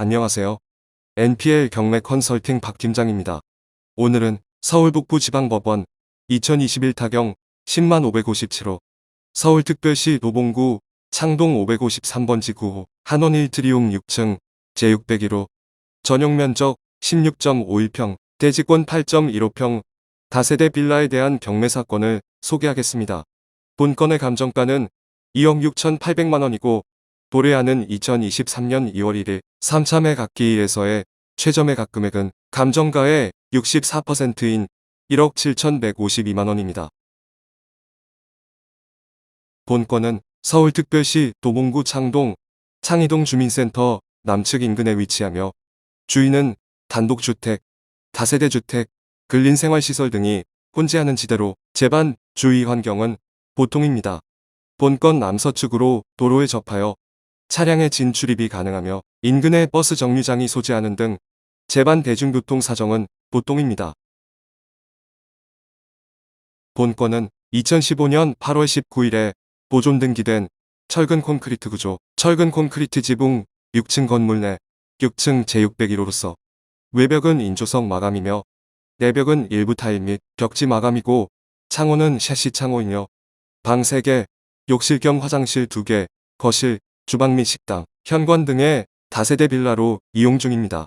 안녕하세요. NPL 경매 컨설팅 박 팀장입니다. 오늘은 서울 북부 지방법원 2021 타경 10만 557호 서울특별시 노봉구 창동 553번지 9호 한원 1트리움 6층 제601호 전용 면적 16.51평 대지권 8.15평 다세대 빌라에 대한 경매 사건을 소개하겠습니다. 본건의 감정가는 2억 6,800만 원이고 도래하는 2023년 2월 1일 3차 매 각기일에서의 최저 매 각 금액은 감정가의 64%인 1억 7,152만 원입니다. 본건은 서울특별시 도봉구 창동 창이동 주민센터 남측 인근에 위치하며 주인은 단독주택, 다세대주택, 근린생활시설 등이 혼재하는 지대로 재반 주위 환경은 보통입니다. 본건 남서측으로 도로에 접하여 차량의 진출입이 가능하며 인근에 버스 정류장이 소재하는 등 재반 대중교통 사정은 보통입니다. 본건은 2015년 8월 19일에 보존 등기된 철근 콘크리트 구조, 철근 콘크리트 지붕 6층 건물 내 6층 제601호로서 외벽은 인조석 마감이며 내벽은 일부 타일 및 벽지 마감이고 창호는 샤시 창호이며 방 3개, 욕실 겸 화장실 2개, 거실, 주방 및 식당, 현관 등의 다세대 빌라로 이용 중입니다.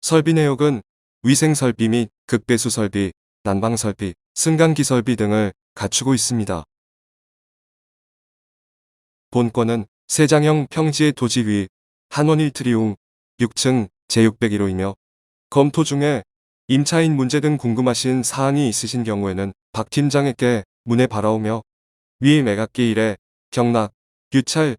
설비 내역은 위생 설비 및 극배수 설비, 난방 설비, 승강기 설비 등을 갖추고 있습니다. 본건은 세장형 평지의 토지 위 한원 1트리움 6층 제601호이며 검토 중에 임차인 문제 등 궁금하신 사항이 있으신 경우에는 박 팀장에게 문의 바라오며 위 매각기 일에 경락, 유찰